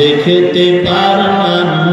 দেখতে পারলাম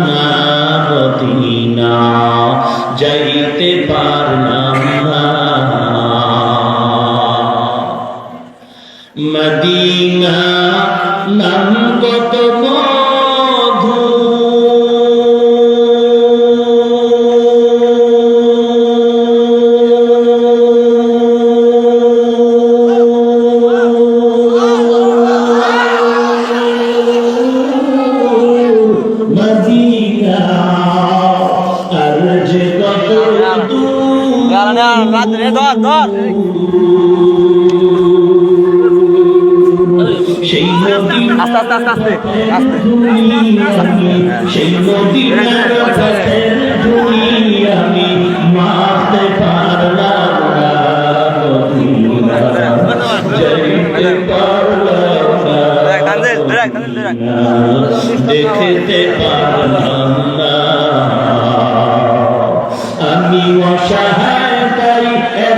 ধর ধর। আস্তে আস্তে আস্তে আস্তে দেখতে পারলাম না। আমি অসহায়